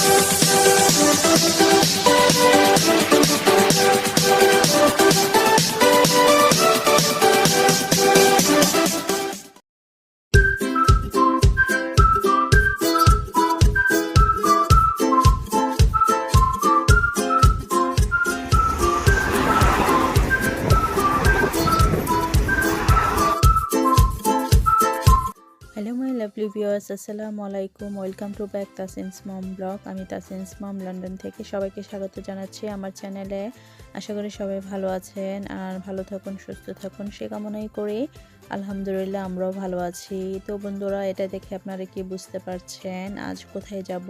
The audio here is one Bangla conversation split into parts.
Thank you. Hello my lovely viewers আসসালামু আলাইকুম welcome to back Tasin's mom vlog আমি তাসিনস মম লন্ডন থেকে সবাইকে স্বাগত জানাচ্ছি আমার চ্যানেলে আশা করি সবাই ভালো আছেন আর ভালো থাকুন, সুস্থ থাকুন, সে কামনাই করি। আলহামদুলিল্লাহ, আমরাও ভালো আছি। তো বন্ধুরা, এটা দেখে আপনারা কি বুঝতে পারছেন? আজ কোথায় যাব?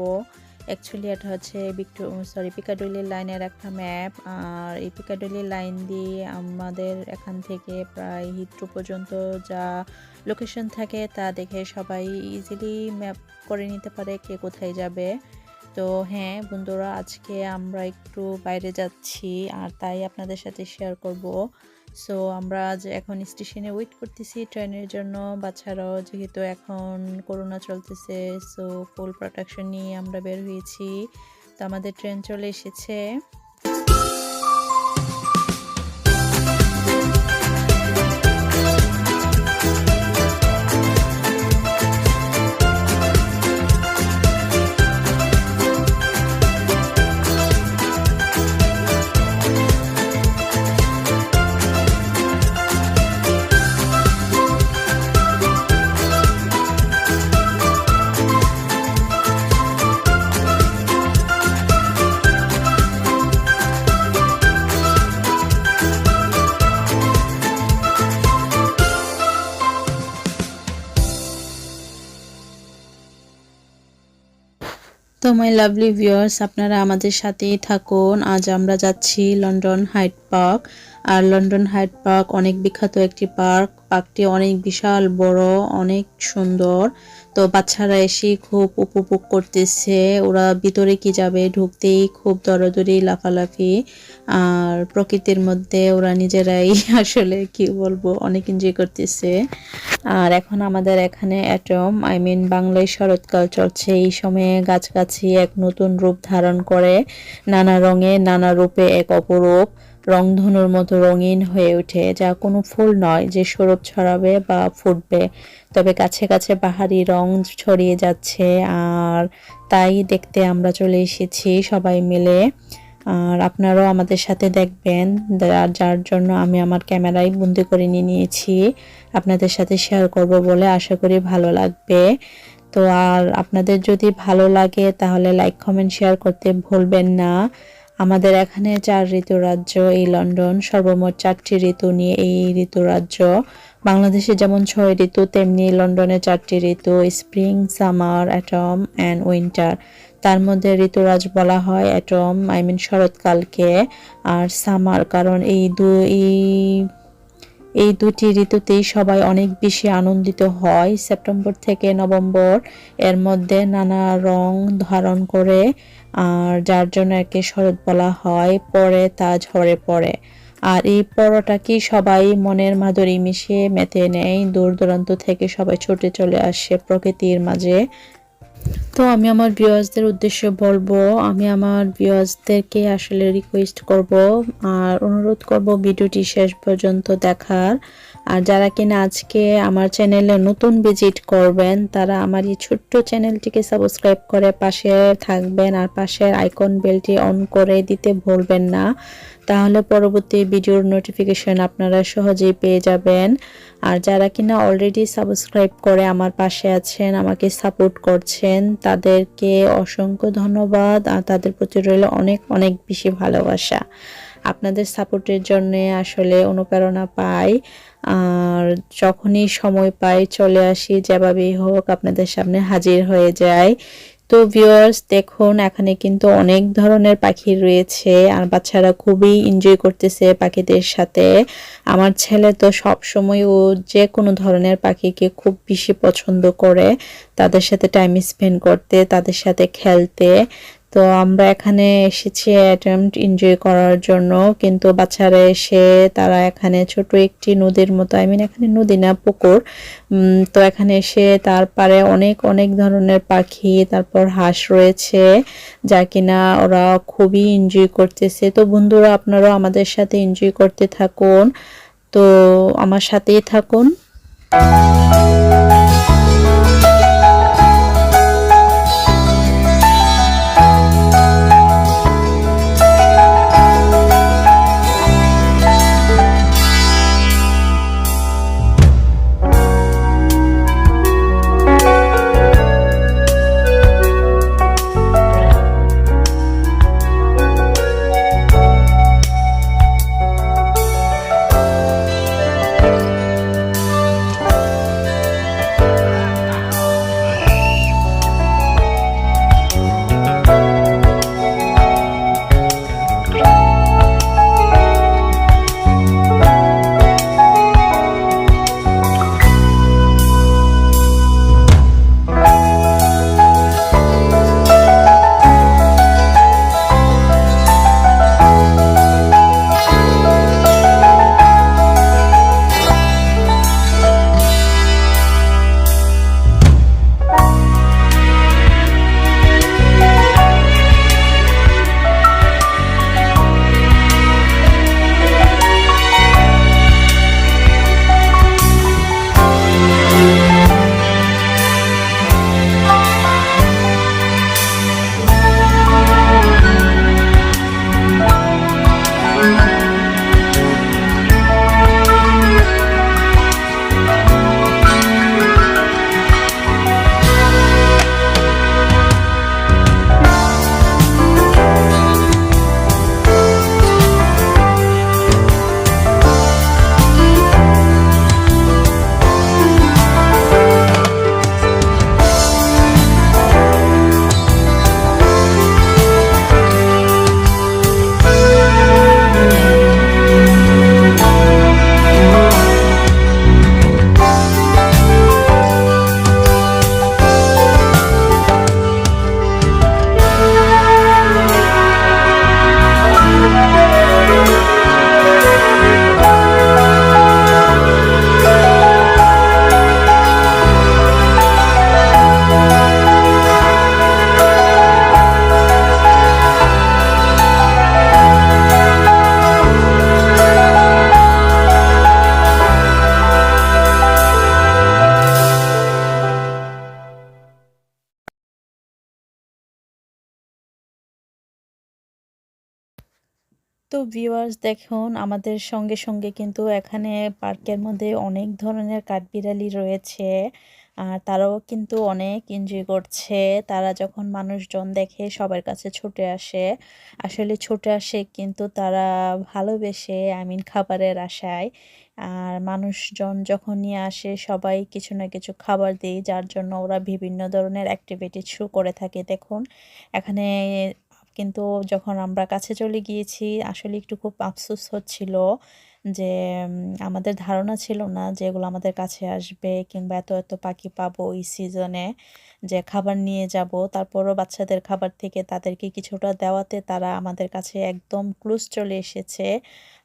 অ্যাকচুয়ালি এটা হচ্ছে বিক্টো সরি পিকাডুলি লাইনের একটা ম্যাপ আর এই পিকাডুলি লাইন দিয়ে আমাদের এখান থেকে প্রায় হিত্রু পর্যন্ত যা লোকেশন থাকে, তা দেখে সবাই ইজিলি ম্যাপ করে নিতে পারে কে কোথায় যাবে। তো হ্যাঁ বন্ধুরা, আজকে আমরা একটু বাইরে যাচ্ছি আর তাই আপনাদের সাথে শেয়ার করব। সো আমরা আজ এখন স্টেশনে ওয়েট করতেছি ট্রেনের জন্য। বাচ্চারাও যেহেতু এখন করোনা চলতেছে সো ফুল প্রোটেকশন নিয়ে আমরা বের হয়েছি। তো আমাদের ট্রেন চলে এসেছে। তো মাই লাভলি ভিউয়ার্স, আপনারা আমাদের সাথেই থাকুন। আজ আমরা যাচ্ছি লন্ডন হাইট পার্ক। আর লন্ডন হাইট পার্ক অনেক বিখ্যাত একটি পার্ক। পার্কটি অনেক বিশাল, বড়, অনেক সুন্দর। তো বাচ্চারা এসে খুব উপভোগ করতেছে। ওরা ভিতরে কি যাবে ঢুকতেই খুব দরদরি, লাফালাফি। আর প্রকৃতির মধ্যে ওরা নিজেরাই আসলে কি বলব, অনেক এনজয় করতেছে। আর এখন আমাদের এখানে অ্যাটম আই মিন বাংলায় শরৎকাল চলছে। এই সময়ে গাছগাছি এক নতুন রূপ ধারণ করে। নানা রঙে নানা রূপে এক অপরূপ। রংধনুর মতো রঙিন হয়ে ওঠে, যা কোনো ফুল নয় যে সৌরভ ছড়াবে বা ফুটবে। তবে কাছে কাছে বাহারি রং ছড়িয়ে যাচ্ছে, আর তাই দেখতে আমরা চলে এসেছি সবাই মিলে। আর আপনারাও আমাদের সাথে দেখবেন যার জন্য আমি আমার ক্যামেরায় বন্দি করে নিয়ে নিয়েছি, আপনাদের সাথে শেয়ার করব বলে আশা করি ভালো লাগবে। তো আর আপনাদের যদি ভালো লাগে তাহলে লাইক কমেন্ট শেয়ার করতে ভুলবেন না। আমাদের এখানে চার ঋতু রাজ্য এই লন্ডন সর্বমোট চারটি ঋতু নিয়ে এই ঋতু রাজ্য বাংলাদেশে যেমন ছয় ঋতু, তেমনি লন্ডনে চারটি ঋতু spring summer autumn and winter তার মধ্যে ঋতুরাজ বলা হয়, অ্যাটম, আই মিন শরৎকালকে আর সামার, কারণ এই দু, এই দুটি ঋতুতেই সবাই অনেক বেশি আনন্দিত হয়। সেপ্টেম্বর থেকে নভেম্বর, এর মধ্যে নানা রং ধারণ করে, আর যার জন্য একে শরৎ বলা হয়, পরে তা ঝরে পড়ে। আর এই পরোটাকে সবাই মনের মাধুরী মিশিয়ে মেতে নেয়? দূর দূরান্ত থেকে সবাই ছুটে চলে আসে প্রকৃতির মাঝে। তো আমি আমার ভিউয়ার্সদের উদ্দেশ্যে বলব, আমি আমার ভিউয়ার্সদেরকে আসলে রিকোয়েস্ট করব আর অনুরোধ করব ভিডিওটি শেষ পর্যন্ত দেখার। আর যারা কিনা আজকে আমার চ্যানেলে নতুন ভিজিট করবেন, তারা আমার এই ছোট্ট চ্যানেলটিকে সাবস্ক্রাইব করে পাশে থাকবেন আর পাশের আইকন বেলটি অন করে দিতে ভুলবেন না। তাহলে পরবর্তী ভিডিওর নোটিফিকেশন আপনারা সহজেই পেয়ে যাবেন। আর যারা কিনা অলরেডি সাবস্ক্রাইব করে আমার পাশে আছেন, আমাকে সাপোর্ট করছেন, তাদেরকে অসংখ্য ধন্যবাদ। আর তাদের প্রতি রইল অনেক অনেক বেশি ভালোবাসা। আপনাদের সাপোর্টের জন্য আসলে অনুপ্রেরণা পাই। আর যখনই সময় পাই চলে আসি, যেভাবেই হোক আপনাদের সামনে হাজির হয়ে যায় তো ভিউয়ার্স দেখুন, এখানে কিন্তু অনেক ধরনের পাখি রয়েছে আর বাচ্চারা খুবই এনজয় করতেছে পাখিদের সাথে। আমার ছেলে তো সব সময় ও যে কোনো ধরনের পাখিকে খুব বেশি পছন্দ করে, তাদের সাথে টাইম স্পেন্ড করতে, তাদের সাথে খেলতে। তো আমরা এখানে এসেছি অ্যাটেম্পট এনজয় করার জন্য, কিন্তু বাচ্চারা এসে তারা এখানে ছোট একটি নদীর মতো আই মিন এখানে নদী না, পুকুর। তো এখানে এসে তারপরে অনেক অনেক ধরনের পাখি, তারপর হাঁস রয়েছে, যা কিনা ওরা খুবই এনজয় করতেছে। তো বন্ধুরা, আপনারাও আমাদের সাথে এনজয় করতে থাকুন। তো আমার সাথেই থাকুন। তো ভিউয়ার্স দেখুন, আমাদের সঙ্গে সঙ্গে কিন্তু এখানে পার্কের মধ্যে অনেক ধরনের কাঠবিড়ালি রয়েছে। আর তারাও কিন্তু অনেক এনজয় করছে। তারা যখন মানুষজন দেখে সবার কাছে ছুটে আসে, আসলে ছুটে আসে কিন্তু তারা ভালোবেসে আই মিন খাবারের আশায়। আর মানুষজন যখন নিয়ে আসে, সবাই কিছু না কিছু খাবার দেয়, যার জন্য ওরা বিভিন্ন ধরনের অ্যাক্টিভিটি শুরু করে থাকে। দেখুন, এখানে কিন্তু যখন আমরা কাছে চলে গিয়েছি, আসলে একটু খুব আফসোস হচ্ছিল যে আমাদের ধারণা ছিল না যে এগুলো আমাদের কাছে আসবে কিংবা এত এত পাখি পাবো এই সিজনে যে খাবার নিয়ে যাব। তারপরও বাচ্চাদের খাবার থেকে তাদেরকে কিছুটা দেওয়াতে তারা আমাদের কাছে একদম ক্লোজ চলে এসেছে।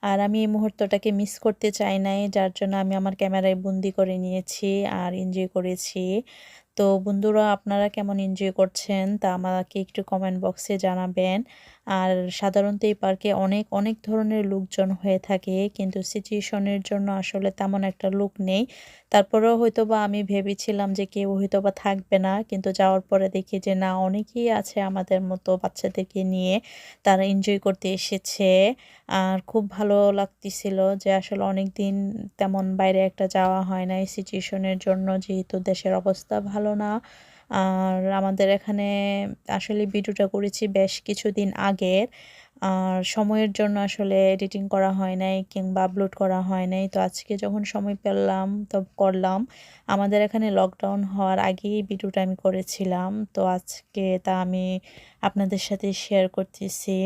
আর আমি এই মুহূর্তটাকে মিস করতে চাই নাই, যার জন্য আমি আমার ক্যামেরায় বন্দি করে নিয়েছি আর এনজয় করেছি। তো বন্ধুরা আপনারা কেমন এনজয় করছেন তা আমাকে একটু কমেন্ট বক্সে জানাবেন। আর সাধারণত এই পার্কে অনেক অনেক ধরনের লোকজন হয়ে থাকে, কিন্তু সিচুয়েশনের জন্য আসলে তেমন একটা লোক নেই। তারপরেও হয়তো বা আমি ভেবেছিলাম যে কেউ হয়তো বা থাকবে না, কিন্তু যাওয়ার পরে দেখি যে না, অনেকেই আছে আমাদের মতো বাচ্চাদেরকে নিয়ে। তারা এনজয় করতে এসেছে। আর খুব ভালো লাগতেছিল যে আসলে অনেক দিন তেমন বাইরে একটা যাওয়া হয় না এই সিচুয়েশনের জন্য, যেহেতু দেশের অবস্থা ভালো না। আর আমাদের এখানে আসলে ভিডিওটা করেছি বেশ কিছুদিন আগের। আর সময়ের জন্য আসলে এডিটিং করা হয় নাই কিংবা আপলোড করা হয় নাই। তো আজকে যখন সময় পেলাম, তো করলাম। আমাদের এখানে লকডাউন হওয়ার আগেই ভিডিওটা আমি করেছিলাম। তো আজকে তা আমি আপনাদের সাথে শেয়ার করতেছি।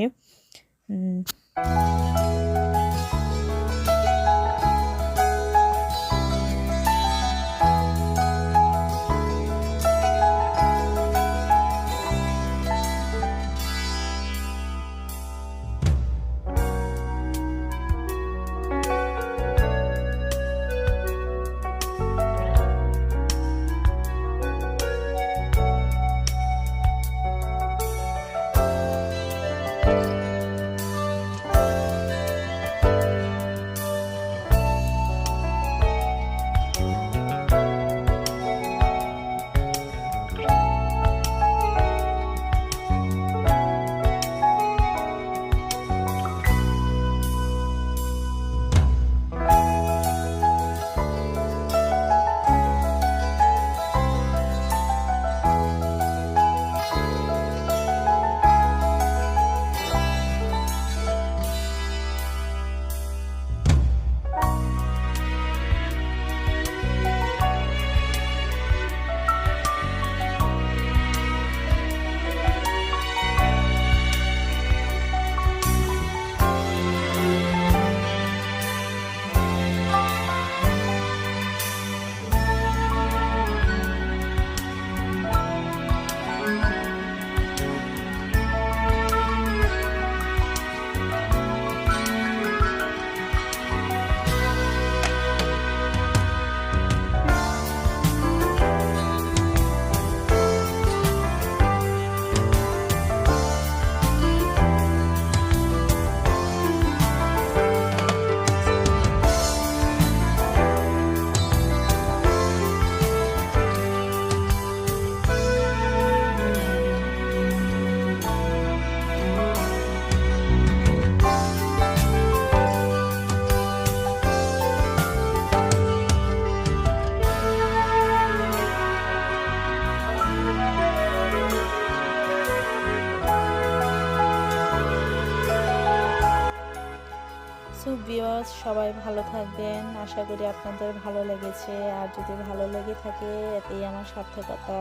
সবাই ভালো থাকবেন। আশা করি আপনাদের ভালো লেগেছে। আর যদি ভালো লেগে থাকে এতেই আমার সার্থকতা।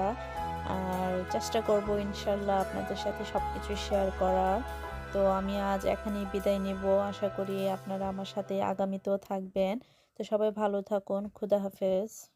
আর চেষ্টা করব ইনশাল্লাহ আপনাদের সাথে সব কিছু শেয়ার করার। তো আমি আজ এখানেই বিদায় নেব। আশা করি আপনারা আমার সাথে আগামীতেও থাকবেন। তো সবাই ভালো থাকুন। খুদা হাফেজ।